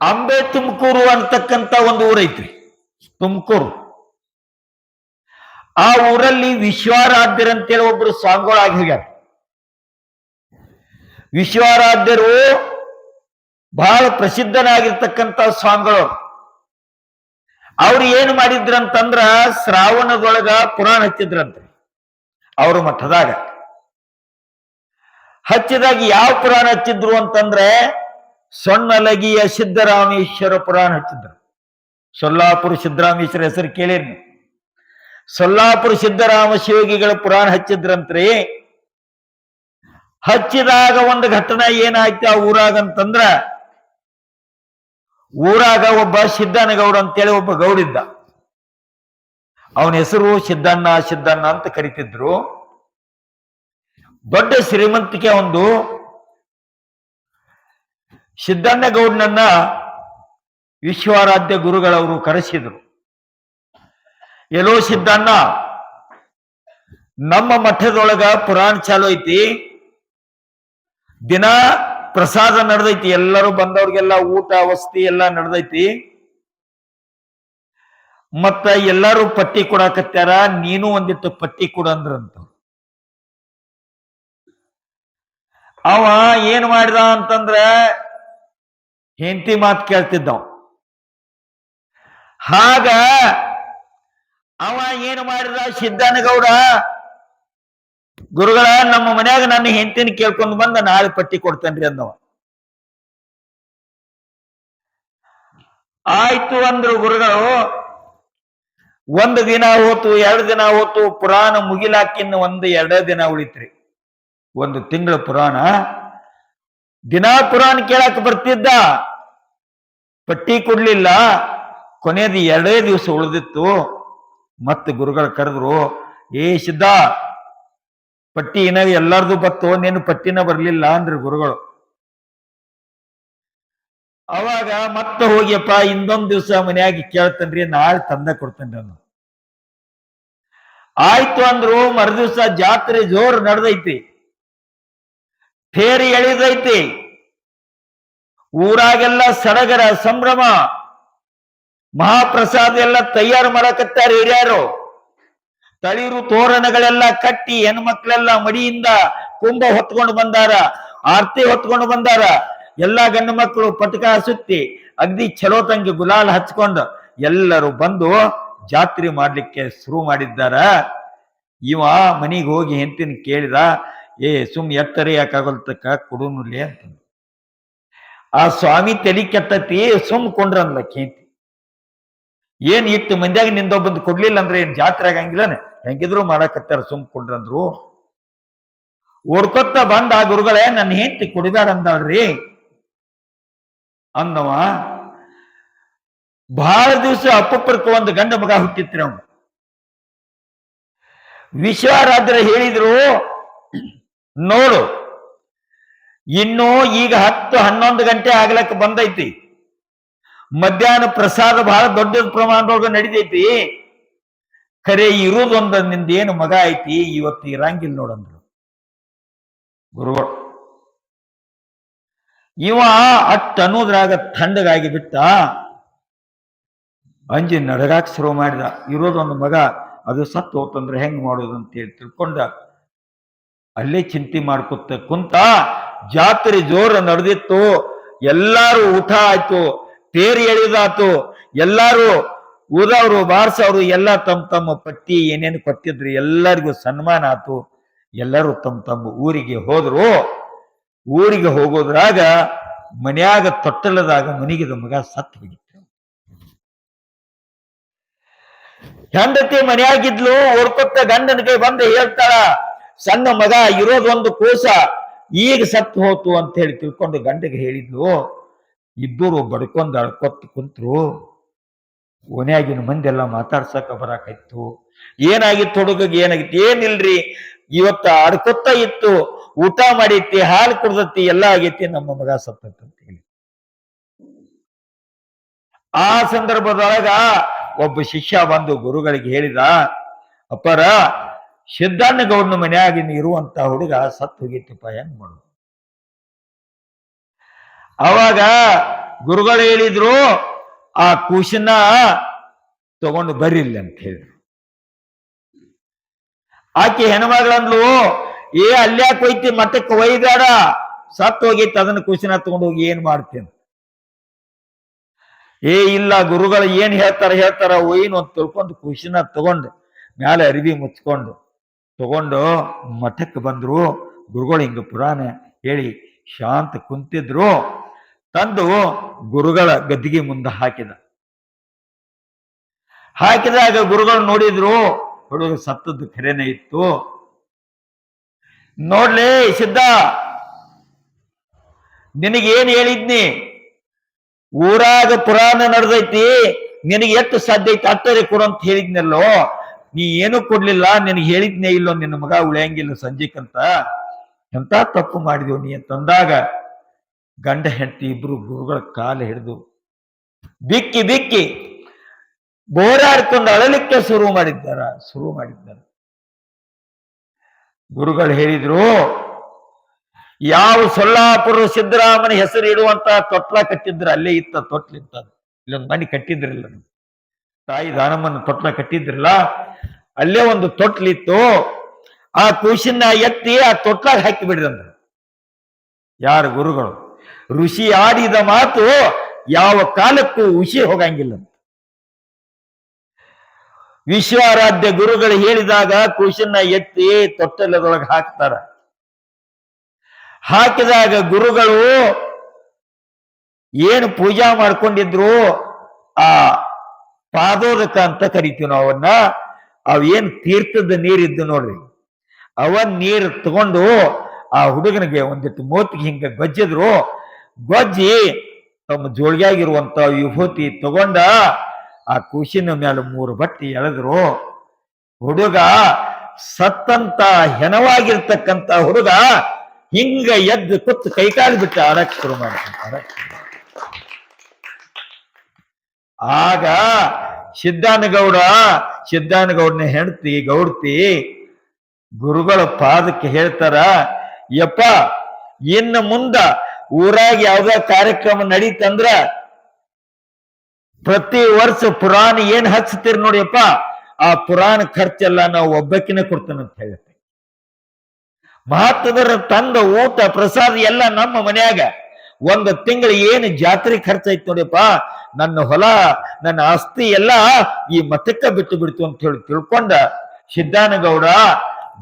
ಅಂಬೆ ತುಮಕೂರು ಅಂತಕ್ಕಂತ ಒಂದು ಊರೈತ್ರಿ. ತುಮಕೂರು. ಆ ಊರಲ್ಲಿ ವಿಶ್ವಾರಾಧ್ಯರಂತೇಳಿ ಒಬ್ರು ಸ್ವಾಮಿಗಳಾಗಿ ಹೋಗ್ಯಾರ. ವಿಶ್ವಾರಾಧ್ಯರು ಬಹಳ ಪ್ರಸಿದ್ಧನಾಗಿರ್ತಕ್ಕಂಥ ಸ್ವಾಮಿಗಳು ಅವ್ರು ಏನು ಮಾಡಿದ್ರಂತಂದ್ರ ಶ್ರಾವಣದೊಳಗ ಪುರಾಣ ಹಚ್ಚಿದ್ರಂತೆ. ಅವ್ರ ಮಠದಾಗ. ಹಚ್ಚಿದಾಗ ಯಾವ ಪುರಾಣ ಹಚ್ಚಿದ್ರು ಅಂತಂದ್ರೆ ಸೊನ್ನಲಗಿಯ ಸಿದ್ದರಾಮೇಶ್ವರ ಪುರಾಣ ಹಚ್ಚಿದ್ರು. ಸೊಲ್ಲಾಪುರ ಸಿದ್ದರಾಮೇಶ್ವರ ಹೆಸರು ಕೇಳಿರಿ. ಸೊಲ್ಲಾಪುರ ಸಿದ್ದರಾಮ ಶಿವಗಿಗಳ ಪುರಾಣ ಹಚ್ಚಿದ್ರಂತ್ರಿ, ಹಚ್ಚಿದಾಗ ಒಂದು ಘಟನೆ ಏನಾಯ್ತು ಆ ಊರಾಗ ಅಂತಂದ್ರ, ಊರಾಗ ಒಬ್ಬ ಸಿದ್ದನಗೌಡ ಅಂತೇಳಿ ಒಬ್ಬ ಗೌಡಿದ್ದ ಅವನ ಹೆಸರು ಸಿದ್ದಣ್ಣ ಸಿದ್ದಣ್ಣ ಅಂತ ಕರಿತಿದ್ರು. ದೊಡ್ಡ ಶ್ರೀಮಂತಿಕೆ ಒಂದು ಸಿದ್ದಣ್ಣ ಗೌಡನನ್ನ ವಿಶ್ವಾರಾಧ್ಯ ಗುರುಗಳವರು ಕರೆಸಿದರು. ಎಲ್ಲೋ ಸಿದ್ದಣ್ಣ, ನಮ್ಮ ಮಠದೊಳಗ ಪುರಾಣ ಚಾಲು ಐತಿ. ದಿನ ಪ್ರಸಾದ ನಡೆದೈತಿ, ಎಲ್ಲರೂ ಬಂದವ್ರಿಗೆಲ್ಲ ಊಟ, ವಸತಿ ಎಲ್ಲ ನಡೆದೈತಿ. ಮತ್ತ ಎಲ್ಲರೂ ಪಟ್ಟಿ ಕೊಡಾಕತ್ಯಾರ, ನೀನು ಒಂದಿಟ್ಟು ಪಟ್ಟಿ ಕೊಡಂದ್ರಂತ ಅವ ಏನ್ ಮಾಡಿದ ಅಂತಂದ್ರ ಹೆಂಡತಿ ಮಾತು ಕೇಳ್ತಿದ್ದವ್. ಹಾಗ ಅವ ಏನು ಮಾಡಿದ? ಸಿದ್ದನಗೌಡ ಗುರುಗಳ, ನಮ್ಮ ಮನ್ಯಾಗ ನನ್ನ ಹೆಂಡತಿನ ಕೇಳ್ಕೊಂಡು ಬಂದ, ನಾಳೆ ಪಟ್ಟಿ ಕೊಡ್ತೇನ್ರಿ ಅಂದವ. ಆಯ್ತು ಅಂದ್ರು ಗುರುಗಳು, ಒಂದು ದಿನ ಹೋತು, ಎರಡು ದಿನ ಹೋತು, ಪುರಾಣ ಮುಗಿಲಾಕಿನ್ನು ಒಂದು ಎರಡೇ ದಿನ ಉಳಿತ್ರಿ. ಒಂದು ತಿಂಗಳ ಪುರಾಣ ದಿನಾ ಕುರಾನ್ ಕೇಳಕ್ ಬರ್ತಿದ್ದ, ಪಟ್ಟಿ ಕೊಡ್ಲಿಲ್ಲ. ಕೊನೆಯದು ಎರಡೇ ದಿವಸ ಉಳಿದಿತ್ತು. ಮತ್ತೆ ಗುರುಗಳು ಕರೆದ್ರು, ಏ ಸಿದ್ಧ, ಪಟ್ಟಿ ಏನ ಎಲ್ಲಾರ್ದು ಬತ್ತು, ನೀನು ಪಟ್ಟಿನ ಬರ್ಲಿಲ್ಲ ಅಂದ್ರೆ ಗುರುಗಳು. ಅವಾಗ ಮತ್ತೆ ಹೋಗ್ಯಪ್ಪ, ಇನ್ನೊಂದು ದಿವಸ ಮನೆಯಾಗಿ ಕೇಳ್ತೇನ್ರಿ, ನಾಳೆ ತಂದ ಕೊಡ್ತೇನೆ ಅನ್ನು ಆಯ್ತು ಅಂದ್ರು, ಮರುದಿವ್ಸ ಜಾತ್ರೆ ಜೋರ್ ನಡೆದೈತಿ. ತೇರಿ ಎಳಿದೈತಿ. ಊರಾಗೆಲ್ಲ ಸಡಗರ, ಸಂಭ್ರಮ, ಮಹಾಪ್ರಸಾದ ಎಲ್ಲ ತಯಾರು ಮಾಡಕತ್ತಾರ ಹಿರಿಯರು. ತಳಿರು ತೋರಣಗಳೆಲ್ಲ ಕಟ್ಟಿ ಹೆಣ್ಮಕ್ಳೆಲ್ಲ ಮಡಿಯಿಂದ ಕುಂಭ ಹೊತ್ಕೊಂಡು ಬಂದಾರ, ಆರ್ತಿ ಹೊತ್ಕೊಂಡು ಬಂದಾರ. ಎಲ್ಲಾ ಗಂಡು ಮಕ್ಕಳು ಪಟಕ ಸುತ್ತಿ ಅಗ್ದಿ ಚಲೋ ತಂಗಿ ಗುಲಾಲ್ ಹಚ್ಕೊಂಡು ಎಲ್ಲರೂ ಬಂದು ಜಾತ್ರೆ ಮಾಡ್ಲಿಕ್ಕೆ ಶುರು ಮಾಡಿದ್ದಾರ. ಇವ ಮನಿಗೆ ಹೋಗಿ ಹೆಂತಿನ ಕೇಳಿದ ಏ ಸುಮ್ ಎತ್ತರಿ ಯಾಕಾಗಲ್ತಕ್ಕ? ಕೊಡುನುಲಿ ಅಂತ ಆ ಸ್ವಾಮಿ ತಲಿ ಕೆತ್ತತಿ ಸುಮ್ ಅಂದ್ಲ ಕೇಂತಿ ಏನ್ ಇಟ್ಟು ಮಂದ್ಯಾಗ ನಿಂದೊಬ್ಬಂದು ಕೊಡ್ಲಿಲ್ಲ ಅಂದ್ರೆ ಏನ್ ಜಾತ್ರೆ ಆಗಂಗಿಲ್ಲನೆ? ಹೆಂಗಿದ್ರು ಮಾಡಕತ್ತಾರ ಸುಮ್ ಕೊಂಡ್ರಂದ್ರು. ಓಡ್ಕೊತ ಬಂದ ಆ ಗುರುಗಳೇ, ನನ್ನ ಹೆಂಡತಿ ಕುಡಿದಾರ ಅಂದಾಳ್ರಿ. ಅಂದವ ಬಹಳ ದಿವಸ ಅಪ್ಪಪ್ಪರ್ಕ ಒಂದು ಗಂಡ ಮಗ ಹುಟ್ಟಿತ್ರಿ ಅವನು. ವಿಶ್ವಾರಾದ್ರೆ ಹೇಳಿದ್ರು ನೋಡು, ಇನ್ನು ಈಗ ಹತ್ತು ಹನ್ನೊಂದು ಗಂಟೆ ಆಗ್ಲಕ್ಕೆ ಬಂದೈತಿ. ಮಧ್ಯಾಹ್ನ ಪ್ರಸಾದ ಬಹಳ ದೊಡ್ಡ ಪ್ರಮಾಣದೊಳಗೆ ನಡಿತೈತಿ. ಖರೆ ಇರುವುದೊಂದ ನಿಂದ ಏನು ಮಗ ಐತಿ, ಇವತ್ತು ಇರಂಗಿಲ್ಲ ನೋಡಂದ್ರು ಗುರುಗಳು ಇವ ಅಟ್ ಅನ್ನೋದ್ರಾಗ ಥಂಡಗಾಗಿ ಬಿಟ್ಟ. ಅಂಜಿ ನಡಗಾಕ್ ಶುರು ಮಾಡಿದ. ಇರೋದೊಂದು ಮಗ, ಅದು ಸತ್ತು ಹೋತಂದ್ರೆ ಹೆಂಗ್ ಮಾಡೋದು ಅಂತೇಳಿ ತಿಳ್ಕೊಂಡ ಅಲ್ಲೇ ಚಿಂತೆ ಮಾಡ್ಕೊತ ಕುಂತ ಜಾತ್ರೆ ಜೋರ ನಡೆದಿತ್ತು. ಎಲ್ಲಾರು ಊಟ ಆಯ್ತು, ತೇರು ಎಳಿದಾತು. ಎಲ್ಲಾರು ಊದವರು, ಬಾರ್ಸವ್ರು ಎಲ್ಲ ತಮ್ಮ ತಮ್ಮ ಪಟ್ಟಿ ಏನೇನು ಕೊಟ್ಟಿದ್ರು ಎಲ್ಲರಿಗೂ ಸನ್ಮಾನ ಆತು. ಎಲ್ಲರೂ ತಮ್ಮ ತಮ್ಮ ಊರಿಗೆ ಹೋದ್ರು. ಊರಿಗೆ ಹೋಗೋದ್ರಾಗ ಮನ್ಯಾಗ ತೊಟ್ಟಲದಾಗ ಮನಿಗಿದ ಮಗ ಸತ್ ಹೋಗಿತ್ತು. ಹೆಂಡತಿ ಮನ್ಯಾಗಿದ್ಲು ಗಂಡನ ಕೈ ಬಂದು ಹೇಳ್ತಾಳ ಸಣ್ಣ ಮಗ ಇರೋದೊಂದು ಕೋಸ ಈಗ ಸತ್ತು ಹೋತು ಅಂತ ಹೇಳಿ ತಿಳ್ಕೊಂಡು ಗಂಡಗೆ ಹೇಳಿದ್ಲು ಇಬ್ಬರು ಬಡ್ಕೊಂಡು ಅಳ್ಕೊತ್ ಕುಂತ್ರು, ಓನ್ಯಾಗಿನ ಮಂದೆಲ್ಲ ಮಾತಾಡ್ಸಕ ಬರಾಕಾಯ್ತು. ಏನಾಗಿತ್ತು ಹುಡುಗಗೆ, ಏನಾಗಿತ್ತು? ಏನಿಲ್ರಿ? ಇವತ್ತ ಅಡ್ಕೊತ್ತ ಇತ್ತು, ಊಟ ಮಾಡೈತಿ ಹಾಲು ಕುಡ್ದತಿ ಎಲ್ಲ ಆಗೈತಿ, ನಮ್ಮ ಮಗ ಸತ್ತಂತ ಹೇಳಿ. ಆ ಸಂದರ್ಭದೊಳಗ ಒಬ್ಬ ಶಿಷ್ಯ ಬಂದು ಗುರುಗಳಿಗೆ ಹೇಳಿದ, ಅಪ್ಪರ ಸಿದ್ದಣ್ಣ ಗೌಡನ ಮನ್ಯಾಗಿನ ಇರುವಂತ ಹುಡುಗ ಸತ್ತು ಹೋಗಿತ್ತಪ್ಪ ಹೆಂಗ್ ಮಾಡು ಅವಾಗ ಗುರುಗಳು ಹೇಳಿದ್ರು, ಆ ಕುಶನ ತಗೊಂಡು ಬರಿಲ್ಲ ಅಂತ ಹೇಳಿದ್ರು. ಆಕೆ ಹೆಣ್ಮಗಳಂದ್ಲು, ಏ ಅಲ್ಯಾಕ್ ಹೋಯ್ತಿ ಮಠಕ್ಕೆ ಒಯ್ದಾಡ ಸತ್ತು ಹೋಗಿತ್ತು, ಅದನ್ನ ಕುಶಿನ ತಗೊಂಡು ಹೋಗಿ ಏನ್ ಮಾಡ್ತೇನೆ ಏ, ಇಲ್ಲ, ಗುರುಗಳು ಏನ್ ಹೇಳ್ತಾರ ಹೇಳ್ತಾರ ಒಯ್ನು ಅಂತ ತಿಳ್ಕೊಂಡು ಕುಶಿನ ತಗೊಂಡು, ಮ್ಯಾಲೆ ಅರಿವಿ ಮುಚ್ಕೊಂಡು ತಗೊಂಡು ಮಠಕ್ಕೆ ಬಂದರು. ಗುರುಗಳು ಹಿಂಗೆ ಪುರಾಣ ಹೇಳಿ ಶಾಂತ ಕುಂತಿದ್ರು. ತಂದು ಗುರುಗಳ ಗದ್ದಿಗೆ ಮುಂದೆ ಹಾಕಿದ. ಹಾಕಿದಾಗ ಗುರುಗಳು ನೋಡಿದ್ರು ಹುಡುಗ ಸತ್ತದ್ದು ಖರೇನೆ ಇತ್ತು. ನೋಡ್ಲೇ ಸಿದ್ಧ, ನಿನಗೇನು ಹೇಳಿದ್ನಿ? ಊರಾಗ ಪುರಾಣ ನಡೆದೈತಿ, ನಿನಗೆ ಎಷ್ಟು ಸಾಧ್ಯ ಐತಿ? ಅತ್ತರಿ ಕೊಡು ಅಂತ ಹೇಳಿದ್ನಲ್ಲೋ? ನೀ ಏನು ಕೊಡ್ಲಿಲ್ಲ, ನಿನಗೆ ಹೇಳಿದ್ನೇ ಇಲ್ಲೋ ನಿನ್ನ ಮಗ ಉಳಿಯಂಗಿಲ್ಲ ಸಂಜೆಕಂತ. ಎಂತ ತಪ್ಪು ಮಾಡಿದೆವು ನೀ ಅಂತಂದಾಗ ಗಂಡ ಹೆಂಡತಿ ಇಬ್ರು ಗುರುಗಳ ಕಾಲು ಹಿಡಿದು ಬಿಕ್ಕಿ ಬಿಕ್ಕಿ ಬೋರಾಡ್ಕೊಂಡು ಅಳಲಿಕ್ಕೆ ಶುರು ಮಾಡಿದ್ದಾರ ಶುರು ಮಾಡಿದ್ದಾರ. ಗುರುಗಳು ಹೇಳಿದ್ರು, ಯಾವ ಸೊಲ್ಲಾಪುರ ಸಿದ್ದರಾಮನ ಹೆಸರು ಇಡುವಂತ ತೊಟ್ಲ ಕಟ್ಟಿದ್ರ, ಅಲ್ಲೇ ಇತ್ತ ತೊಟ್ಲಿಂತ ಇಲ್ಲೊಂದು ಮನೆ ಕಟ್ಟಿದ್ರಲ್ಲ. ತಾಯಿ ದಾನಮ್ಮನ ತೊಟ್ಲ ಕಟ್ಟಿದ್ರಲ್ಲ, ಅಲ್ಲೇ ಒಂದು ತೊಟ್ಲಿತ್ತು. ಆ ಕೂಸಿನ ಎತ್ತಿ ಆ ತೊಟ್ಲಾಗ ಹಾಕಿ ಬಿಡ್ರಂದ್ರ ಯಾರು ಗುರುಗಳು? ಋಷಿ ಆಡಿದ ಮಾತು ಯಾವ ಕಾಲಕ್ಕೂ ಉಸಿ ಹೋಗಂಗಿಲ್ಲ ವಿಶ್ವಾರಾಧ್ಯ ಗುರುಗಳು ಹೇಳಿದಾಗ ಕೂಸನ್ನ ಎತ್ತಿ ತೊಟ್ಟಲದೊಳಗೆ ಹಾಕ್ತಾರ. ಹಾಕಿದಾಗ ಗುರುಗಳು ಏನು ಪೂಜಾ ಮಾಡ್ಕೊಂಡಿದ್ರು, ಆ ಪಾದೋದಕ ಅಂತ ಕರಿತೀವಿ ನಾವು ಅವನ್ನ. ಅವೇನ್ ತೀರ್ಥದ ನೀರಿದ್ದು ನೋಡ್ರಿ. ಅವನ್ ನೀರು ತಗೊಂಡು ಆ ಹುಡುಗನಿಗೆ ಒಂದಿಟ್ಟು ಮೋತಿಗೆ ಹಿಂಗ ಗೊಜ್ಜಿದ್ರು. ಗೊಜ್ಜಿ ತಮ್ಮ ಜೋಳಿಯಾಗಿರುವಂತ ವಿಭೂತಿ ತಗೊಂಡ ಆ ಕೂಸಿನ ಮೇಲೆ ಮೂರು ಬಟ್ಟಿ ಎಳೆದ್ರು. ಹುಡುಗ ಸತ್ತಂತ ಹೆಣವಾಗಿರ್ತಕ್ಕಂತ ಹುಡುಗ ಹಿಂಗ ಎದ್ದು ಕುತ್ತು ಕೈಕಾಲು ಬಿಟ್ಟು ಆಡಕ್ ಶುರು ಮಾಡ್ತಾರೆ ಆಗ ಸಿದ್ದಾನಗೌಡ ಸಿದ್ಧಾನಗೌಡನ ಹೆಂಡತಿ ಗೌಡ್ತಿ ಗುರುಗಳ ಪಾದಕ್ಕೆ ಹೇಳ್ತಾರ, ಯಪ್ಪ, ಇನ್ನು ಮುಂದ ಊರಾಗ ಯಾವ್ದ ಕಾರ್ಯಕ್ರಮ ನಡೀತಂದ್ರ ಪ್ರತಿ ವರ್ಷ ಪುರಾಣ ಏನ್ ಹಚ್ತೀರಿ ನೋಡಿಯಪ್ಪ ಆ ಪುರಾಣ ಖರ್ಚೆಲ್ಲ ನಾವು ಒಬ್ಬಕ್ಕಿನ ಅಂತ ಹೇಳುತ್ತೆ. ಮಹತ್ವದರ ತಂದ ಊಟ ಪ್ರಸಾದ ಎಲ್ಲ ನಮ್ಮ ಮನ್ಯಾಗ, ಒಂದು ತಿಂಗಳು ಏನು ಜಾತ್ರೆ ಖರ್ಚಾಯ್ತು ನೋಡಿಯಪ್ಪ ನನ್ನ ಹೊಲ, ನನ್ನ ಆಸ್ತಿ ಎಲ್ಲ ಈ ಮತಕ್ಕೆ ಬಿಟ್ಟು ಬಿಡ್ತು ಅಂತ ಹೇಳಿ ತಿಳ್ಕೊಂಡ ಸಿದ್ದಾನಗೌಡ,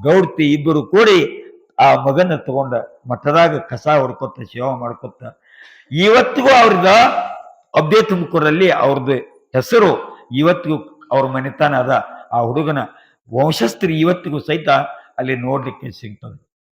ಗೌಡ್ತಿ ಇಬ್ಬರು ಕೂಡಿ ಆ ಮಗನ ತಗೊಂಡ ಮಠದಾಗ ಕಸ ಹೊಡ್ಕೊತ ಸೇವಾ ಮಾಡ್ಕೊತ ಇವತ್ತಿಗೂ ಅವ್ರದ ಅಬ್ಬೆ ತುಮಕೂರಲ್ಲಿ ಅವ್ರದ್ದು ಹೆಸರು ಇವತ್ತಿಗೂ ಅವ್ರ ಮನೆತನ ಅದ. ಆ ಹುಡುಗನ ವಂಶಸ್ಥರು ಇವತ್ತಿಗೂ ಸಹಿತ ಅಲ್ಲಿ ನೋಡ್ಲಿಕ್ಕೆ ಸಿಗ್ತದೆ.